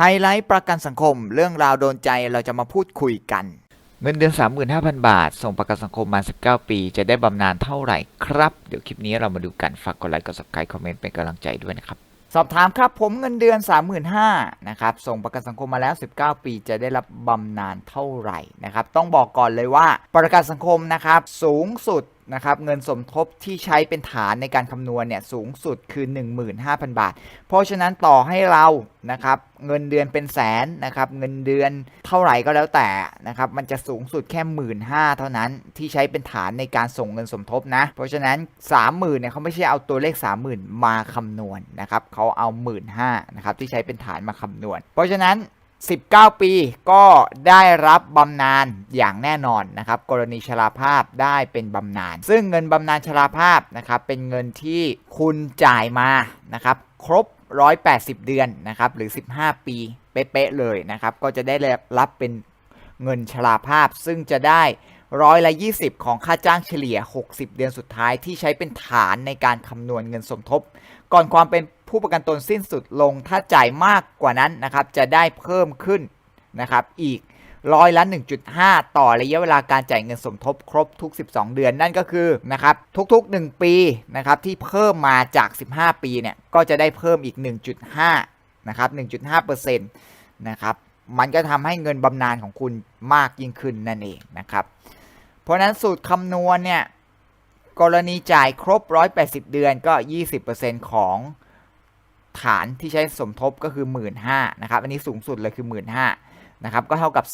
ไฮไลท์ประกันสังคม เรื่องราวโดนใจเราจะมาพูดคุยกัน เงินเดือน 35,000 บาท ส่งประกันสังคมมา 19 ปี จะได้บำนาญเท่าไหร่ครับ เดี๋ยวคลิปนี้เรามาดูกัน ฝากกดไลค์ กด subscribe คอมเมนต์เป็นกำลังใจด้วยนะครับ สอบถามครับผมเงินเดือน 35,000นะครับ ส่งประกันสังคมมาแล้ว 19 ปี จะได้รับบำนาญเท่าไหร่นะครับ ต้องบอกก่อนเลยว่าประกันสังคมนะครับสูงสุด นะครับเงินสมทบที่ใช้เป็นฐานในการคำนวณเนี่ยสูงสุดคือ 15,000 บาท เพราะฉะนั้นต่อให้เรานะครับเงินเดือนเป็นแสนนะครับเงินเดือนเท่าไหร่ก็แล้วแต่นะครับมันจะสูงสุดแค่หมื่นห้าเท่านั้นที่ใช้เป็นฐานในการส่งเงินสมทบนะ เพราะฉะนั้น 30,000เนี่ยเขาไม่ใช่เอาตัวเลข 30,000 มาคำนวณนะครับเขาเอา 1 5ื่นนะครับที่ใช้เป็นฐานมาคำนวณ เพราะฉะนั้น 19 ปีก็ได้รับบำนาญอย่างแน่นอนนะครับ กรณีชราภาพได้เป็นบำนาญซึ่งเงินบำนาญชราภาพนะครับเป็นเงินที่คุณจ่ายมานะครับครบ 180 เดือนนะครับหรือ 15 ปีเป๊ะๆเลยนะครับ ก็จะได้รับเป็นเงินชราภาพ ซึ่งจะได้ร้อยละ 20 ของค่าจ้างเฉลี่ย 60 เดือนสุดท้ายที่ใช้เป็นฐานในการคำนวณเงินสมทบ ก่อนความเป็น ผู้ประกันตนสิ้นสุดลงถ้าจ่ายมากกว่านั้นนะครับ จะได้เพิ่มขึ้นนะครับ อีกร้อยละ 1.5 ต่อระยะเวลาการจ่ายเงินสมทบครบทุก 12 เดือนนั่นก็คือนะครับทุกๆ 1 ปีนะครับที่เพิ่มมาจาก 15 ปีเนี่ยก็จะได้เพิ่มอีก 1.5นะครับ1.5%นะครับมันก็ทำให้เงินบำนาญของคุณมากยิ่งขึ้นนั่นเองนะครับ เพราะฉะนั้นสูตรคำนวณเนี่ยกรณีจ่ายครบ 180 เดือนก็ 20%ของ ฐานที่ใช้สมทบก็คือ 1 5ื่นนะครับ อันนี้สูงสุดเลยคือ 1 5ื่นนะครับ ก็เท่ากับ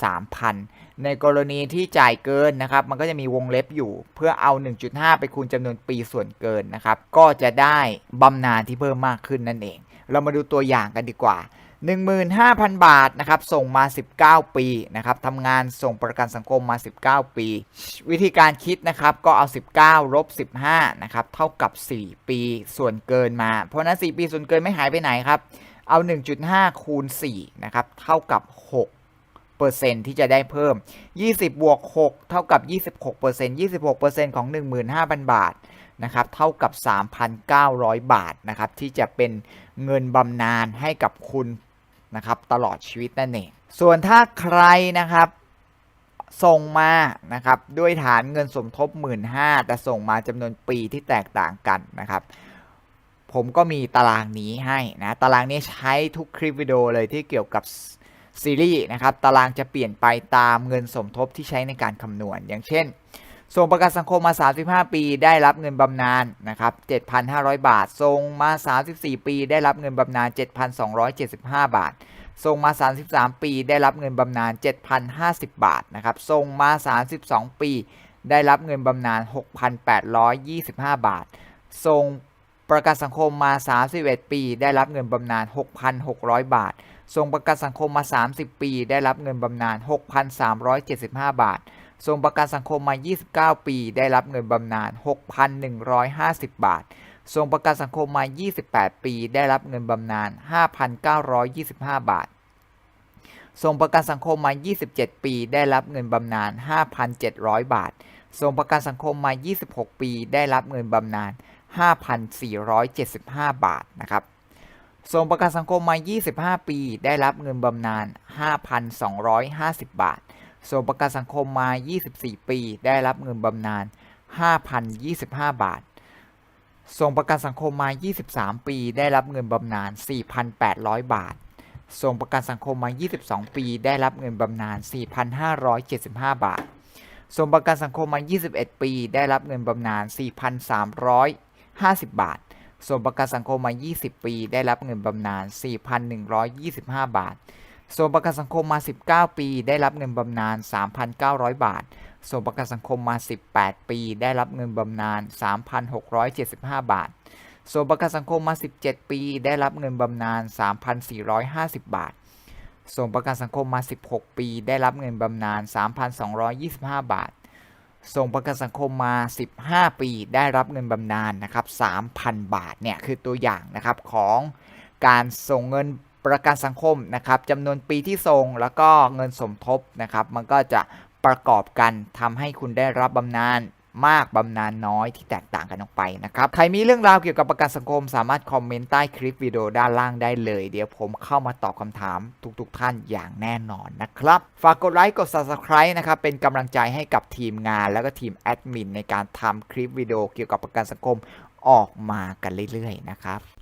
3,000 ในกรณีที่จ่ายเกินนะครับ มันก็จะมีวงเล็บอยู่เพื่อเอา 1.5 ไปคูณจำนวนปีส่วนเกินนะครับ ก็จะได้บำนาญที่เพิ่มมากขึ้นนั่นเอง เรามาดูตัวอย่างกันดีกว่า 15,000 บาทนะครับส่งมา 19 ปีนะครับทำงานส่งประกันสังคมมา 19 ปี วิธีการคิดนะครับก็เอา 19ลบ15นะครับเท่ากับ 4 ปีส่วนเกินมา เพราะนั้น 4 ปีส่วนเกินไม่หายไปไหนครับ เอา 1.5 คูณ4นะครับเท่ากับ 6เปอร์เซ็นที่จะได้เพิ่ม 20 บวก 6 เท่ากับ 26เปอร์เซ็นต์26เปอร์เซ็นต์ของ 15,000 บาท นะครับ เท่ากับ 3,900 บาท นะครับ ที่จะเป็นเงินบำนาญให้กับคุณ นะครับตลอดชีวิตนั่นเองส่วนถ้าใครนะครับส่งมานะครับด้วยฐานเงินสมทบ 1 5ื่นแต่ส่งมาจำนวนปีที่แตกต่างกันนะครับผมก็มีตารางนี้ให้นะตารางนี้ใช้ทุกคลิปวิดีโอเลยที่เกี่ยวกับซีรีส์นะครับตารางจะเปลี่ยนไปตามเงินสมทบที่ใช้ในการคำนวณ อย่างเช่น ส่งประกันสังคมมา 35 ปีได้รับเงินบำนาญนะครับ 7,500 บาท ส่งมา 34 ปีได้รับเงินบำนาญ 7,275 บาท ส่งมา 33 ปีได้รับเงินบำนาญ 7,050 บาทนะครับ ส่งมา 32 ปีได้รับเงินบำนาญ 6,825 บาท ส่งประกันสังคมมา 31 ปี ได้รับเงินบำนาญ 6,600 บาท ส่งประกันสังคมมา 30 ปี ได้รับเงินบำนาญ 6,375 บาท ส่งประกันสังคมมา 29 ปี ได้รับเงินบำนาญ 6,150 บาทส่งประกันสังคมมา 28 ปี ได้รับเงินบำนาญ 5,925 บาทส่งประกันสังคมมา 27 ปี ได้รับเงินบำนาญ 5,700 บาทส่งประกันสังคมมา 26 ปี ได้รับเงินบำนาญ 5,475 บาท นะครับส่งประกันสังคมมา 25 ปี ได้รับเงินบำนาญ 5,250 บาท ส่งประกันสังคมมา 24 ปี ได้รับเงินบำนาญ 5,025 บาท ส่งประกันสังคมมา 23 ปี ได้รับเงินบำนาญ 4,800 บาท ส่งประกันสังคมมา 22 ปี ได้รับเงินบำนาญ 4,575 บาท ส่งประกันสังคมมา 21 ปี ได้รับเงินบำนาญ 4,350 บาท ส่งประกันสังคมมา 20 ปี ได้รับเงินบำนาญ 4,125 บาท ส่งประกันสังคมมา 19 ปี ได้รับเงินบำนาญ 3,900 บาท ส่งประกันสังคมมา 18 ปี ได้รับเงินบำนาญ 3,675 บาท ส่งประกันสังคมมา 17 ปี ได้รับเงินบำนาญ 3,450 บาท ส่งประกันสังคมมา 16 ปี ได้รับเงินบำนาญ 3,225 บาท ส่งประกันสังคมมา 15 ปี ได้รับเงินบำนาญนะครับ 3,000 บาท เนี่ยคือตัวอย่างนะครับของการส่งเงิน ประกันสังคมนะครับจำนวนปีที่ส่งแล้วก็เงินสมทบนะครับ มันก็จะประกอบกันทำให้คุณได้รับบำนาญมากบำนาญน้อยที่แตกต่างกันออกไปนะครับ ใครมีเรื่องราวเกี่ยวกับประกันสังคม สามารถคอมเมนต์ใต้คลิปวิดีโอด้านล่างได้เลย เดี๋ยวผมเข้ามาตอบคำถามทุกๆทท่านอย่างแน่นอนนะครับ ฝากกดไลค์กด Subscribe นะครับ เป็นกำลังใจให้กับทีมงาน แล้วก็ทีมแอดมินในการทำคลิปวิดีโอเกี่ยวกับประกันสังคมออกมากันเรื่อยๆนะครับ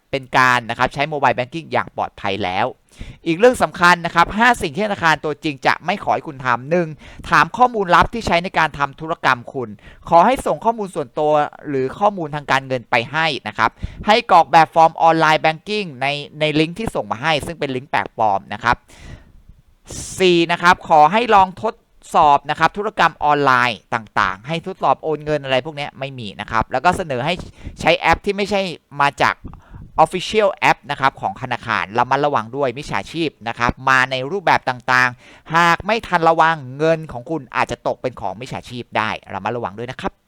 เป็นการนะครับใช้โมบายแบงกิ้งอย่างปลอดภัยแล้ว อีกเรื่องสำคัญนะครับ 5 สิ่งที่ธนาคารตัวจริงจะไม่ขอให้คุณทำหนึ่งถามข้อมูลลับที่ใช้ในการทำธุรกรรมคุณ ขอให้ส่งข้อมูลส่วนตัวหรือข้อมูลทางการเงินไปให้นะครับ ให้กรอกแบบฟอร์มออนไลน์แบงกิ้งในในลิงก์ที่ส่งมาให้ ซึ่งเป็นลิงก์แปลกปลอมนะครับ 4. นะครับขอให้ลองทดสอบนะครับธุรกรรมออนไลน์ต่างๆ ให้ทดสอบโอนเงินอะไรพวกนี้ไม่มีนะครับ แล้วก็เสนอให้ใช้แอปที่ไม่ใช่มาจาก Official App นะครับของธนาคารระมัดระวังด้วยมิจฉาชีพนะครับมาในรูปแบบต่างๆ หากไม่ทันระวังเงินของคุณอาจจะตกเป็นของมิจฉาชีพได้ระมัดระวังด้วยนะครับ